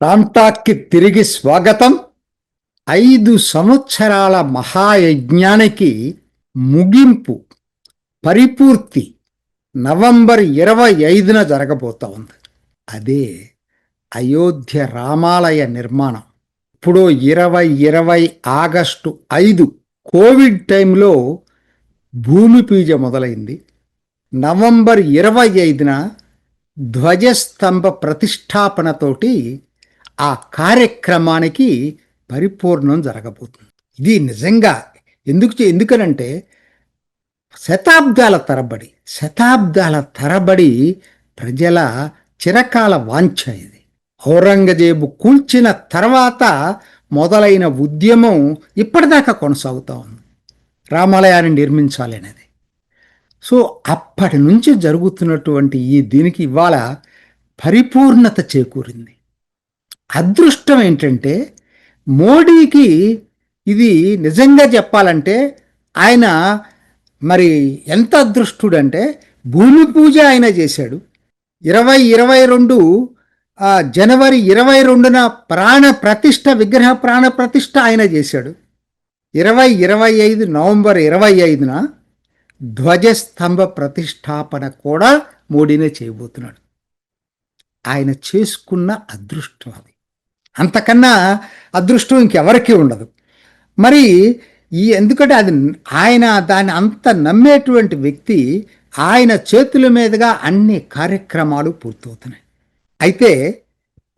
రామ్టాక్కి తిరిగి స్వాగతం. ఐదు సంవత్సరాల మహాయజ్ఞానికి ముగింపు పరిపూర్తి నవంబర్ ఇరవై ఐదున జరగబోతా ఉంది. అదే అయోధ్య రామాలయ నిర్మాణం. ఇప్పుడు ఇరవై ఇరవై ఆగస్టు ఐదు కోవిడ్ టైంలో భూమి పూజ మొదలైంది. నవంబర్ ఇరవై ఐదున ధ్వజస్తంభ ప్రతిష్టాపనతోటి ఆ కార్యక్రమానికి పరిపూర్ణం జరగబోతుంది. ఇది నిజంగా ఎందుకు ఎందుకనంటే శతాబ్దాల తరబడి శతాబ్దాల తరబడి ప్రజల చిరకాల వాంఛ ఇది. ఔరంగజేబు కూల్చిన తర్వాత మొదలైన ఉద్యమం ఇప్పటిదాకా కొనసాగుతూ ఉంది. రామాలయాన్ని నిర్మించాలి అనేది. సో అప్పటి నుంచి జరుగుతున్నటువంటి ఈ దీనికి ఇవాళ పరిపూర్ణత చేకూరింది. అదృష్టం ఏంటంటే మోడీకి ఇది నిజంగా చెప్పాలంటే ఆయన మరి ఎంత అదృష్టుడంటే భూమి పూజ ఆయన చేశాడు. ఇరవై ఇరవై రెండు జనవరి ఇరవై రెండున ప్రాణ ప్రతిష్ట విగ్రహ ప్రాణ ప్రతిష్ఠ ఆయన చేశాడు. ఇరవై ఇరవై ఐదు నవంబర్ ఇరవై ఐదున ధ్వజస్తంభ ప్రతిష్టాపన కూడా మోడీనే చేయబోతున్నాడు. ఆయన చేసుకున్న అదృష్టం అది. అంతకన్నా అదృష్టం ఇంకెవరికీ ఉండదు. మరి ఈ ఎందుకంటే అది ఆయన దాన్ని అంత నమ్మేటువంటి వ్యక్తి ఆయన చేతుల మీదుగా అన్ని కార్యక్రమాలు పూర్తవుతున్నాయి. అయితే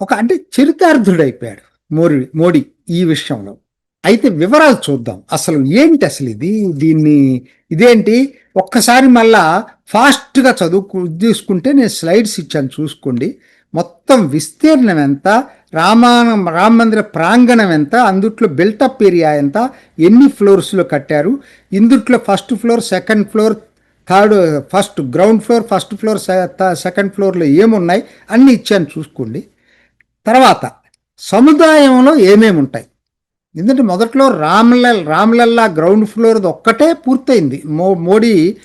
ఒక అంటే చరితార్థుడైపోయాడు మోడీ మోడీ ఈ విషయంలో. అయితే వివరాలు చూద్దాం. అసలు ఏంటి అసలు ఇది? దీన్ని ఇదేంటి? ఒక్కసారి మళ్ళా ఫాస్ట్గా చదువు తీసుకుంటే నేను స్లైడ్స్ ఇచ్చాను చూసుకోండి. మొత్తం విస్తీర్ణం ఎంత? రామాన రామ మందిర ప్రాంగణం ఎంత అందుట్లో బిల్టప్ ఏరియా ఎంత ఎన్ని ఫ్లోర్స్లో కట్టారు ఇందుట్లో first floor second floor third first ground floor first floor second ఫ్లోర్లో ఏమున్నాయి అన్నీ ఇచ్చాను చూసుకోండి. తర్వాత సముదాయంలో ఏమేమి ఉంటాయి? ఎందుకంటే మొదట్లో రామ్లల్ రామ్లల్లా గ్రౌండ్ ఫ్లోర్ ఒక్కటే పూర్తయింది. మో మోడీ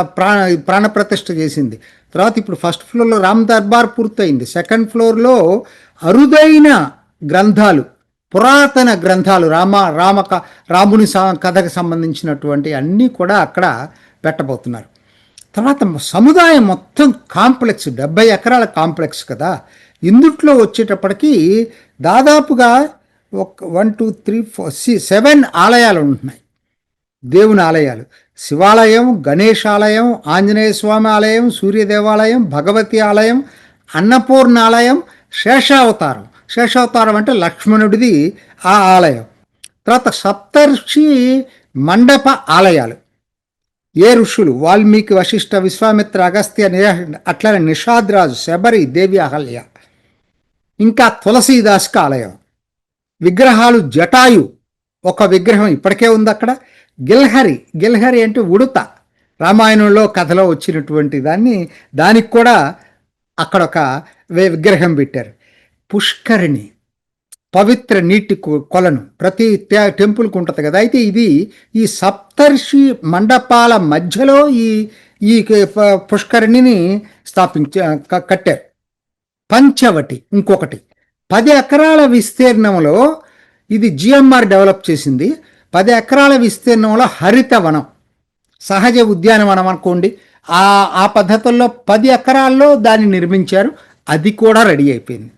ప్రాణ ప్రాణప్రతిష్ఠ చేసింది. తర్వాత ఇప్పుడు ఫస్ట్ ఫ్లోర్లో రామ్ దర్బార్ పూర్తయింది. సెకండ్ ఫ్లోర్లో అరుదైన గ్రంథాలు పురాతన గ్రంథాలు రామ రామ రాముని కథకు సంబంధించినటువంటి అన్నీ కూడా అక్కడ పెట్టబోతున్నారు. తర్వాత సముదాయం మొత్తం కాంప్లెక్స్ డెబ్బై ఎకరాల కాంప్లెక్స్ కదా. ఇందుట్లో వచ్చేటప్పటికి దాదాపుగా ఒక వన్ టూ త్రీ ఫోర్ సి సెవెన్ ఆలయాలు ఉంటున్నాయి. దేవుని ఆలయాలు. శివాలయం గణేష్ ఆలయం ఆంజనేయ స్వామి ఆలయం సూర్య దేవాలయం భగవతి ఆలయం అన్నపూర్ణ ఆలయం శేషావతారం. శేషావతారం అంటే లక్ష్మణుడిది ఆ ఆలయం. తర్వాత సప్తర్షి మండప ఆలయాలు. ఏ ఋషులు? వాల్మీకి వశిష్ఠ విశ్వామిత్ర అగస్త్య అట్లనే నిషాద్రాజు శబరి దేవి అహల్య. ఇంకా తులసీదాసుక ఆలయం. విగ్రహాలు జటాయు. ఒక విగ్రహం ఇప్పటికే ఉంది అక్కడ. గిల్హరి గిల్హరి అంటే ఉడుత. రామాయణంలో కథలో వచ్చినటువంటి దాన్ని దానికి కూడా అక్కడ ఒక విగ్రహం పెట్టారు. పుష్కరిణి పవిత్ర నీటి కొలను ప్రతి టెంపుల్కి ఉంటుంది కదా. అయితే ఇది ఈ సప్తర్షి మండపాల మధ్యలో ఈ ఈ పుష్కరిణిని స్థాపించ కట్టారు. పంచవటి ఇంకొకటి. పది ఎకరాల విస్తీర్ణంలో ఇది జిఎంఆర్ డెవలప్ చేసింది. పది ఎకరాల విస్తీర్ణంలో హరిత వనం సహజ ఉద్యానవనం అనుకోండి. ఆ ఆ పద్ధతుల్లో పది ఎకరాల్లో దాన్ని నిర్మించారు. అది కూడా రెడీ అయిపోయింది.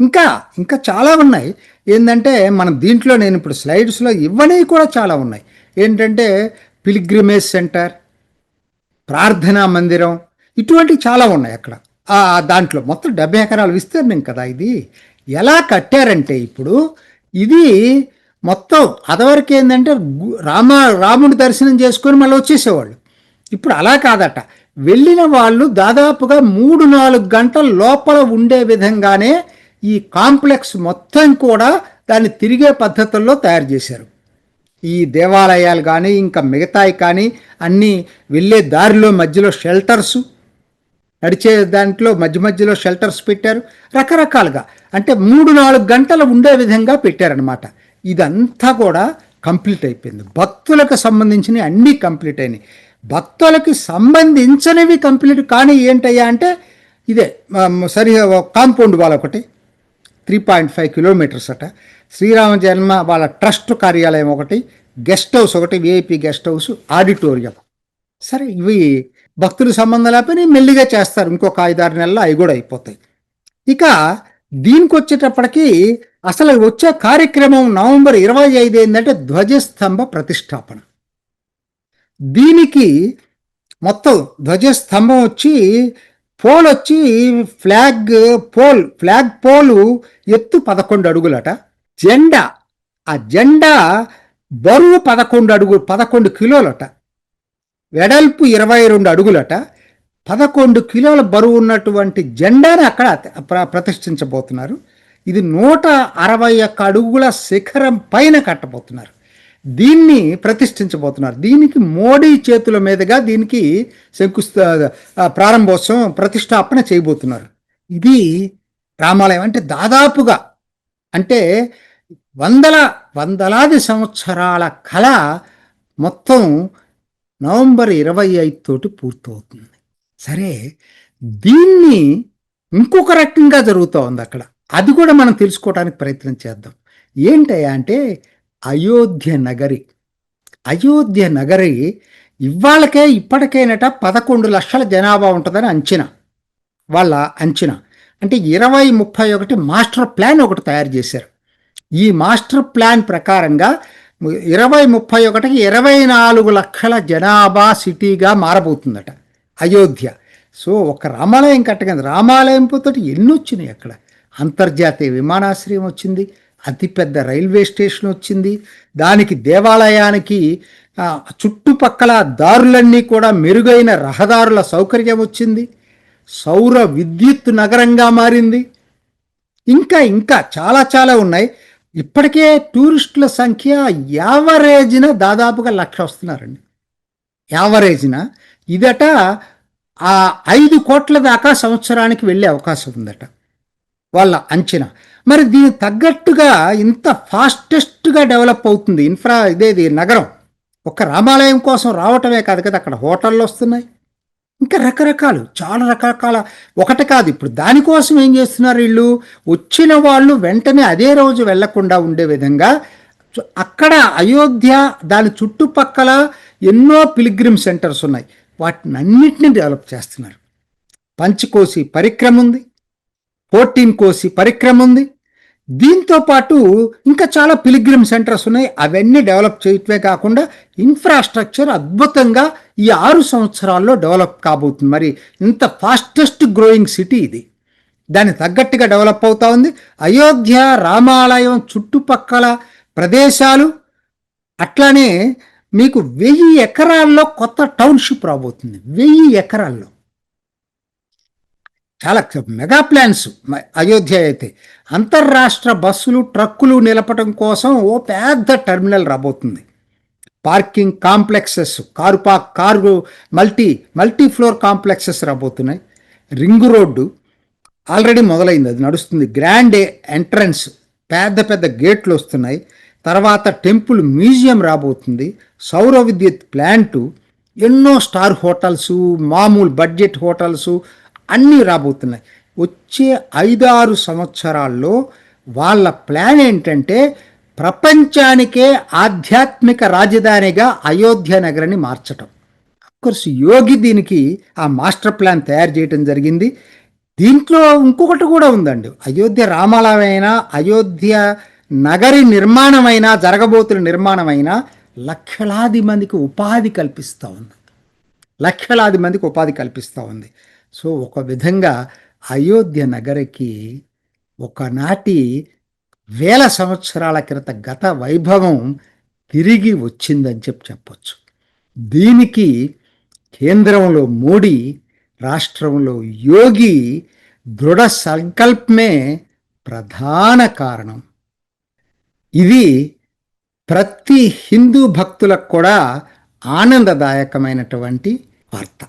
ఇంకా ఇంకా చాలా ఉన్నాయి. ఏంటంటే మనం దీంట్లో నేను ఇప్పుడు స్లైడ్స్లో ఇవ్వనివి కూడా చాలా ఉన్నాయి. ఏంటంటే పిలిగ్రిమేజ్ సెంటర్ ప్రార్థనా మందిరం ఇటువంటివి చాలా ఉన్నాయి అక్కడ. దాంట్లో మొత్తం డెబ్బై ఎకరాల విస్తీర్ణం కదా ఇది. ఎలా కట్టారంటే ఇప్పుడు ఇది మొత్తం అదవరకు ఏంటంటే రామ రాముడి దర్శనం చేసుకొని మళ్ళీ వచ్చేసేవాళ్ళు. ఇప్పుడు అలా కాదట. వెళ్ళిన వాళ్ళు దాదాపుగా మూడు నాలుగు గంటల లోపల ఉండే విధంగానే ఈ కాంప్లెక్స్ మొత్తం కూడా దాన్ని తిరిగే పద్ధతుల్లో తయారు చేశారు. ఈ దేవాలయాలు కానీ ఇంకా మిగతాయి కానీ అన్నీ వెళ్ళే దారిలో మధ్యలో షెల్టర్సు నడిచే దాంట్లో మధ్య మధ్యలో షెల్టర్స్ పెట్టారు. రకరకాలుగా. అంటే మూడు నాలుగు గంటలు ఉండే విధంగా పెట్టారనమాట ఇదంతా కూడా కంప్లీట్ అయిపోయింది. భక్తులకు సంబంధించినవి అన్నీ కంప్లీట్ అయినాయి. భక్తులకి సంబంధించినవి కంప్లీట్ కానీ ఏంటయ్యా అంటే ఇదే సరి కాంపౌండ్ వాల్ ఒకటి. త్రీ పాయింట్ ఫైవ్ కిలోమీటర్స్ అట. శ్రీరామ జన్మ వాళ్ళ ట్రస్ట్ కార్యాలయం ఒకటి. గెస్ట్ హౌస్ ఒకటి విఐపి గెస్ట్ హౌస్ ఆడిటోరియం సరే ఇవి భక్తుల సంబంధం లేకపోయినా మెల్లిగా చేస్తారు. ఇంకొక ఐదారు నెలలు అవి కూడా అయిపోతాయి. ఇక దీనికి వచ్చేటప్పటికి అసలు వచ్చే కార్యక్రమం నవంబర్ ఇరవై ఐదు ఏంటంటే ధ్వజస్తంభ ప్రతిష్టాపన. దీనికి మొత్తం ధ్వజస్తంభం వచ్చి పోల్ వచ్చి ఫ్లాగ్ పోల్ ఫ్లాగ్ పోలు ఎత్తు పదకొండు అడుగులట. జెండా ఆ జెండా బరువు పదకొండు అడుగు పదకొండు కిలోలట. వెడల్పు ఇరవై రెండు అడుగులట పదకొండు కిలోల బరువు ఉన్నటువంటి జెండాని అక్కడ ప్రతిష్ఠించబోతున్నారు. ఇది నూట అరవై ఒక్క అడుగుల శిఖరం పైన కట్టబోతున్నారు. దీన్ని ప్రతిష్ఠించబోతున్నారు. దీనికి మోడీ చేతుల మీదుగా దీనికి శంకుస్థ ప్రారంభోత్సవం ప్రతిష్టాపన చేయబోతున్నారు. ఇది రామాలయం అంటే దాదాపుగా అంటే వందల వందలాది సంవత్సరాల కళ మొత్తం నవంబర్ ఇరవై ఐదు తోటి పూర్తవుతుంది. సరే దీన్ని ఇంకొక రకంగా జరుగుతూ ఉంది అక్కడ. అది కూడా మనం తెలుసుకోవడానికి ప్రయత్నం చేద్దాం. ఏంటయ్యా అంటే అయోధ్య నగరి. అయోధ్య నగరి ఇవాళకే ఇప్పటికేనట పదకొండు లక్షల జనాభా ఉంటుందని అంచనా. వాళ్ళ అంచనా. అంటే ఇరవై ముప్పై ఒకటి మాస్టర్ ప్లాన్ ఒకటి తయారు చేశారు. ఈ మాస్టర్ ప్లాన్ ప్రకారంగా ఇరవై ముప్పై ఒకటికి ఇరవై నాలుగు లక్షల జనాభా సిటీగా మారబోతుందట అయోధ్య. సో ఒక రామాలయం కట్టగా రామాలయంతో ఎన్ని వచ్చినాయి అక్కడ. అంతర్జాతీయ విమానాశ్రయం వచ్చింది అతిపెద్ద రైల్వే స్టేషన్ వచ్చింది దానికి దేవాలయానికి చుట్టుపక్కల దారులన్నీ కూడా మెరుగైన రహదారుల సౌకర్యం వచ్చింది సౌర విద్యుత్ నగరంగా మారింది. ఇంకా ఇంకా చాలా చాలా ఉన్నాయి. ఇప్పటికే టూరిస్టుల సంఖ్య యావరేజ్న దాదాపుగా లక్ష వస్తున్నారండి. యావరేజ్న. ఇదట ఆ ఐదు కోట్ల దాకా సంవత్సరానికి వెళ్ళే అవకాశం ఉందట. వాళ్ళ అంచనా. మరి దీనికి తగ్గట్టుగా ఇంత ఫాస్టెస్ట్గా డెవలప్ అవుతుంది ఇన్ఫ్రా ఇదేది నగరం. ఒక రామాలయం కోసం రావటమే కాదు కదా అక్కడ హోటళ్ళు వస్తున్నాయి. ఇంకా రకరకాలు చాలా రకరకాల. ఒకటి కాదు ఇప్పుడు దానికోసం ఏం చేస్తున్నారు వీళ్ళు? వచ్చిన వాళ్ళు వెంటనే అదే రోజు వెళ్ళకుండా ఉండే విధంగా అక్కడ అయోధ్య దాని చుట్టుపక్కల ఎన్నో పిలిగ్రిమ్ సెంటర్స్ ఉన్నాయి. వాటిని అన్నిటిని డెవలప్ చేస్తున్నారు. పంచకోసి పరిక్రమ ఉంది. ఫోర్టీన్ కోసి పరిక్రమ ఉంది. దీంతో పాటు ఇంకా చాలా పిలిగ్రిమ్ సెంటర్స్ ఉన్నాయి. అవన్నీ డెవలప్ చేయటమే కాకుండా ఇన్ఫ్రాస్ట్రక్చర్ అద్భుతంగా ఈ ఆరు సంవత్సరాల్లో డెవలప్ కాబోతుంది. మరి ఇంత ఫాస్టెస్ట్ గ్రోయింగ్ సిటీ ఇది. దానికి తగ్గట్టుగా డెవలప్ అవుతా ఉంది. అయోధ్య రామాలయం చుట్టుపక్కల ప్రదేశాలు అట్లానే మీకు వెయ్యి ఎకరాల్లో కొత్త టౌన్షిప్ రాబోతుంది. వెయ్యి ఎకరాల్లో. చాలా మెగా ప్లాన్స్ మ- అయోధ్య అయితే. అంతర్రాష్ట్ర బస్సులు ట్రక్కులు నిలపటం కోసం ఓ పెద్ద టెర్మినల్ రాబోతుంది. Parking complexes car park car multi multi floor complexes రాబోతున్నాయి. రింగ్ రోడ్డు ఆల్రెడీ మొదలైంది అది నడుస్తుంది. గ్రాండ్ ఎంట్రన్స్ పెద్ద పెద్ద గేట్లు వస్తున్నాయి. తర్వాత టెంపుల్ మ్యూజియం రాబోతుంది. సౌర విద్యుత్ ప్లాంటు ఎన్నో స్టార్ హోటల్స్ మామూలు బడ్జెట్ హోటల్స్ అన్నీ రాబోతున్నాయి. వచ్చే ఐదారు సంవత్సరాల్లో వాళ్ళ ప్లాన్ ఏంటంటే ప్రపంచానికే ఆధ్యాత్మిక రాజధానిగా అయోధ్య నగరాన్ని మార్చటం. కోర్స్ యోగి దీనికి ఆ మాస్టర్ ప్లాన్ తయారు చేయడం జరిగింది. దీంట్లో ఇంకొకటి కూడా ఉందండి. అయోధ్య రామాలయమైనా అయోధ్య నగరి నిర్మాణమైనా జరగబోతున్న నిర్మాణమైనా లక్షలాది మందికి ఉపాధి కల్పిస్తూ ఉంది. లక్షలాది మందికి ఉపాధి కల్పిస్తూ ఉంది. సో ఒక విధంగా అయోధ్య నగరికి ఒకనాటి వేల సంవత్సరాల క్రిత గత వైభవం తిరిగి వచ్చిందని చెప్పి చెప్పొచ్చు. దీనికి కేంద్రంలో మోడీ రాష్ట్రంలో యోగి దృఢ సంకల్పమే ప్రధాన కారణం. ఇది ప్రతి హిందూ భక్తులకు కూడా ఆనందదాయకమైనటువంటి వార్త.